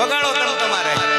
વગાડો તમે તમારે.